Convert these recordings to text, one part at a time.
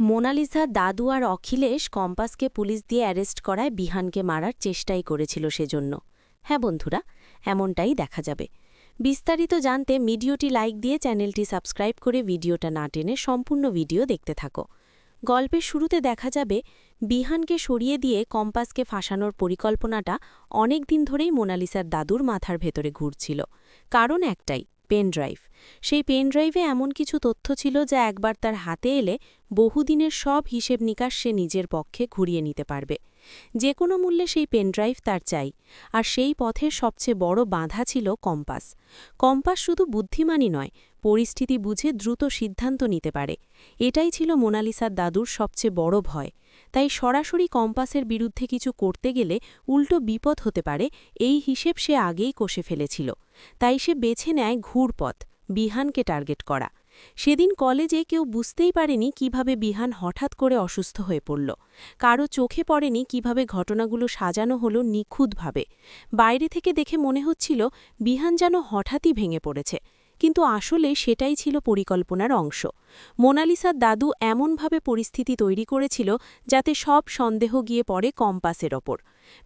Mona Lisa, দাদু আর অখিলেশ কম্পাসকে পুলিশ দিয়ে অ্যারেস্ট করায় বিহানকে মারার চেষ্টাই করেছিল সেজন্য। হ্যাঁ বন্ধুরা, এমনটাই দেখা যাবে। বিস্তারিত জানতে ভিডিওটি লাইক দিয়ে চ্যানেলটি সাবস্ক্রাইব করে ভিডিওটা না টেনে সম্পূর্ণ ভিডিও দেখতে থাকো। গল্পের শুরুতে দেখা যাবে, বিহানকে সরিয়ে দিয়ে কম্পাসকে ফাঁসানোর পরিকল্পনাটা অনেক দিন ধরেই মোনালিসার দাদুর মাথার ভেতরে ঘুরছিল। কারণ একটাই পেন ড্রাইভ। সেই পেন ড্রাইভে এমন কিছু তথ্য ছিল যা একবার তার হাতে এলে বহুদিনের সব হিসেব নিকাশ সে নিজের পক্ষে ঘুরিয়ে নিতে পারবে। যে কোনো মূল্যে সেই পেনড্রাইভ তার চাই। আর সেই পথের সবচেয়ে বড় বাধা ছিল কম্পাস। কম্পাস শুধু বুদ্ধিমানই নয়, পরিস্থিতি বুঝে দ্রুত সিদ্ধান্ত নিতে পারে। এটাই ছিল মোনালিসার দাদুর সবচেয়ে বড় ভয়। তাই সরাসরি কম্পাসের বিরুদ্ধে কিছু করতে গেলে উল্টো বিপদ হতে পারে, এই হিসেব সে আগেই কষে ফেলেছিল। তাই সে বেছে নেয় ঘুরপথ, বিহানকে টার্গেট করা। সেদিন কলেজে কেউ বুঝতেই পারেনি কীভাবে বিহান হঠাৎ করে অসুস্থ হয়ে পড়ল। কারও চোখে পড়েনি কীভাবে ঘটনাগুলো সাজানো হলো নিখুঁতভাবে। বাইরে থেকে দেখে মনে হচ্ছিল বিহান যেন হঠাৎই ভেঙে পড়েছে, কিন্তু আসলে সেটাই ছিল পরিকল্পনার অংশ। মোনালিসার দাদু এমনভাবে পরিস্থিতি তৈরি করেছিল যাতে সব সন্দেহ গিয়ে পড়ে কম্পাসের ওপর।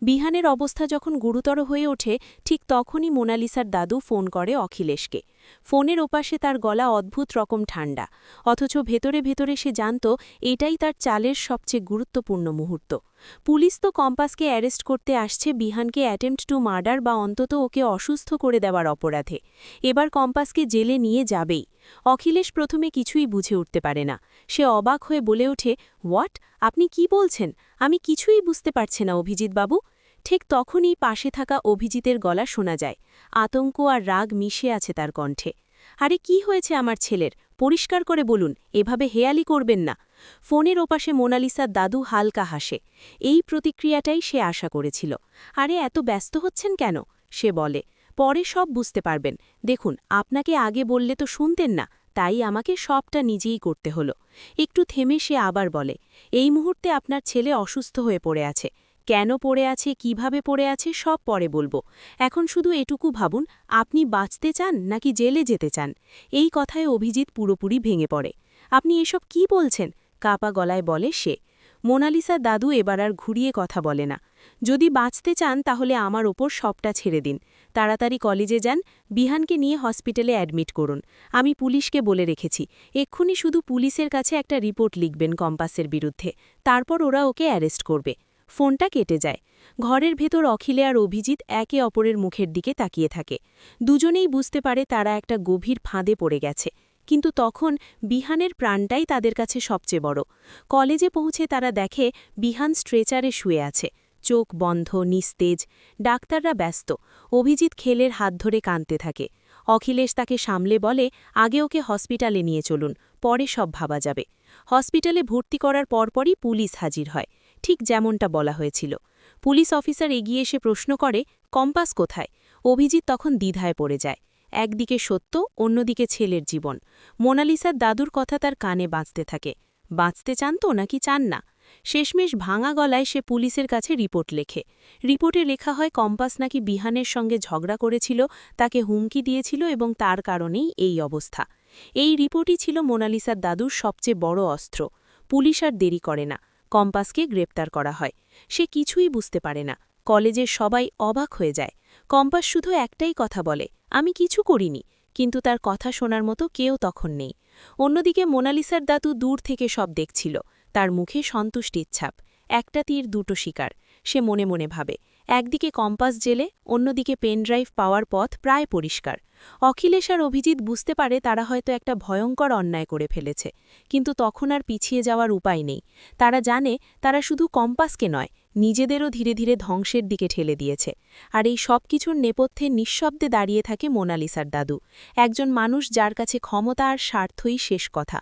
বিহানের অবস্থা যখন গুরুতর হয়ে ওঠে, ঠিক তখনই মোনালিসার দাদু ফোন করে অখিলেশকে। ফোনের ওপাশে তার গলা অদ্ভুত রকম ঠান্ডা, অথচ ভেতরে ভেতরে সে জানত এটাই তার চালের সবচেয়ে গুরুত্বপূর্ণ মুহূর্ত। পুলিশ তো কম্পাসকে অ্যারেস্ট করতে আসছে, বিহানকে অ্যাটেম্পট টু মার্ডার বা অন্তত ওকে অসুস্থ করে দেওয়ার অপরাধে। এবার কম্পাসকে জেলে নিয়ে যাবেই। অখিলেশ প্রথমে কিছুই বুঝে উঠতে পারে না। সে অবাক হয়ে বলে ওঠে, হোয়াট? আপনি কি বলছেন? আমি কিছুই বুঝতে পারছি না, অভিজিৎবাবু। ঠিক তখনই পাশে থাকা অভিজিতের গলা শোনা যায়। আতঙ্ক আর রাগ মিশে আছে তার কণ্ঠে। আরে, কি হয়েছে আমার ছেলের? পরিষ্কার করে বলুন, এভাবে হেয়ালি করবেন না। ফোনের ওপাশে মোনালিসার দাদু হালকা হাসে। এই প্রতিক্রিয়াটাই সে আশা করেছিল। আরে, এত ব্যস্ত হচ্ছেন কেন? সে বলে। পরে সব বুঝতে পারবেন। দেখুন, আপনাকে আগে বললে তো শুনতেন না, তাই আমাকে সবটা নিজেই করতে হলো। একটু থেমে সে আবার বলে, এই মুহূর্তে আপনার ছেলে অসুস্থ হয়ে পড়ে আছে। কেন পড়ে আছে, কীভাবে পড়ে আছে, সব পরে বলব। এখন শুধু এটুকু ভাবুন, আপনি বাঁচতে চান নাকি জেলে যেতে চান? এই কথায় অভিজিৎ পুরোপুরি ভেঙে পড়ে। আপনি এসব কি বলছেন? কাপা গলায় বলে সে মোনালিসা দাদু এবার আর ঘুরিয়ে কথা বলে না। যদি বাঁচতে চান তাহলে আমার ওপর সবটা ছেড়ে দিন। তাড়াতাড়ি কলেজে যান, বিহানকে নিয়ে হসপিটালে অ্যাডমিট করুন। আমি পুলিশকে বলে রেখেছি, এক্ষুনি শুধু পুলিশের কাছে একটা রিপোর্ট লিখবেন কম্পাসের বিরুদ্ধে, তারপর ওরা ওকে অ্যারেস্ট করবে। ফোনটা কেটে যায়। ঘরের ভেতর অখিলে আর অভিজিৎ একে অপরের মুখের দিকে তাকিয়ে থাকে। দুজনেই বুঝতে পারে তারা একটা গভীর ফাঁদে পড়ে গেছে। কিন্তু তখন বিহানের প্রাণটাই তাদের কাছে সবচেয়ে বড়। কলেজে পৌঁছে তারা দেখে বিহান স্ট্রেচারে শুয়ে আছে। চোখ বন্ধ, নিস্তেজ, ডাক্তাররা ব্যস্ত। অভিজিৎ খেলের হাত ধরে কাঁদতে থাকে। অখিলেশ তাকে সামলে বলে, আগে ওকে হসপিটালে নিয়ে চলুন, পরে সব ভাবা যাবে। হসপিটালে ভর্তি করার পরপরই পুলিশ হাজির হয়। ঠিক যেমনটা বলা হয়েছিল। পুলিশ অফিসার এগিয়ে এসে প্রশ্ন করে, কম্পাস কোথায়? অভিজিৎ তখন দ্বিধায় পড়ে যায়। একদিকে সত্য, অন্যদিকে ছেলের জীবন। মোনালিসার দাদুর কথা তার কানে বাঁচতে থাকে। বাঁচতে চান তো নাকি চান না? শেষমেশ ভাঙা গলায় সে পুলিশের কাছে রিপোর্ট লেখে। রিপোর্টে লেখা হয়, কম্পাস নাকি বিহানের সঙ্গে ঝগড়া করেছিল, তাকে হুমকি দিয়েছিল এবং তার কারণেই এই অবস্থা। এই রিপোর্টই ছিল মোনালিসার দাদুর সবচেয়ে বড় অস্ত্র। পুলিশ আর দেরি করে না। কম্পাসকে গ্রেপ্তার করা হয়। সে কিছুই বুঝতে পারে না। কলেজের সবাই অবাক হয়ে যায়। কম্পাস শুধু একটাই কথা বলে, আমি কিছু করিনি। কিন্তু তার কথা শোনার মতো কেউ তখন নেই। অন্যদিকে মোনালিসার দাতু দূর থেকে সব দেখছিল। তার মুখে সন্তুষ্টির ছাপ। একটা তীর, দুটো শিকার, সে মনে মনে ভাবে। একদিকে কম্পাস জেলে, অন্যদিকে পেনড্রাইভ পাওয়ার পথ প্রায় পরিষ্কার। অখিলেশ আর অভিজিৎ বুঝতে পারে তারা হয়তো একটা ভয়ঙ্কর অন্যায় করে ফেলেছে। কিন্তু তখন আর পিছিয়ে যাওয়ার উপায় নেই। তারা জানে, তারা শুধু কম্পাসকে নয় নিজেদেরও ধীরে ধীরে ধ্বংসের দিকে ঠেলে দিয়েছে। আর এই সব কিছুর নেপথ্যে নিঃশব্দে দাঁড়িয়ে থাকে মোনালিসার দাদু। একজন মানুষ যার কাছে ক্ষমতা আর স্বার্থই শেষ কথা।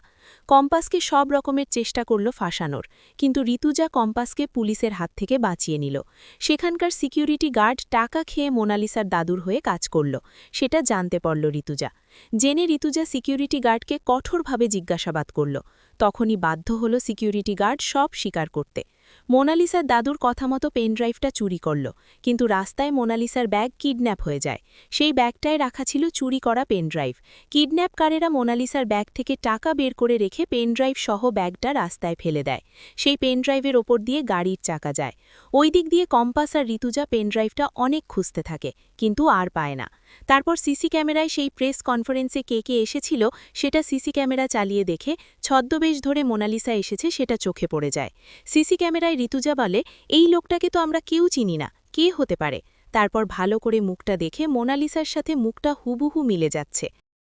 কম্পাসকে সব রকমের চেষ্টা করল ফাঁসানোর, কিন্তু ঋতুজা কম্পাসকে পুলিশের হাত থেকে বাঁচিয়ে নিল। সেখানকার সিকিউরিটি গার্ড টাকা খেয়ে মোনালিসার দাদুর হয়ে কাজ করল। সেটা জানতে পারল ঋতুজা। জেনে ঋতুজা সিকিউরিটি গার্ডকে কঠোরভাবে জিজ্ঞাসাবাদ করল। তখনই বাধ্য হল সিকিউরিটি গার্ড সব স্বীকার করতে। মোনালিসার দাদুর কথা মতো পেনড্রাইভটা চুরি করল, কিন্তু রাস্তায় মোনালিসার ব্যাগ কিডন্যাপ হয়ে যায়। সেই ব্যাগটায় রাখা ছিল চুরি করা পেনড্রাইভ। কিডন্যাপকারেরা মোনালিসার ব্যাগ থেকে টাকা বের করে রেখে পেনড্রাইভ সহ ব্যাগটা রাস্তায় ফেলে দেয়। সেই পেনড্রাইভের ওপর দিয়ে গাড়ির চাকা যায়। ওই দিক দিয়ে কম্পাস আর ঋতুজা পেনড্রাইভটা অনেক খুঁজতে থাকে, কিন্তু আর পায় না। তারপর সিসি ক্যামেরায় সেই প্রেস কনফারেন্সে কে কে এসেছিল, সেটা সিসি ক্যামেরা চালিয়ে দেখে ছদ্মবেশ ধরে মোনালিসা এসেছে, সেটা চোখে পড়ে যায়। সিসি ক্যামেরায় ঋতুজা বলে, এই লোকটাকে তো আমরা কেউ চিনি না, কে হতে পারে? তারপর ভালো করে মুখটা দেখে মোনালিসার সাথে মুখটা হুবুহু মিলে যাচ্ছে।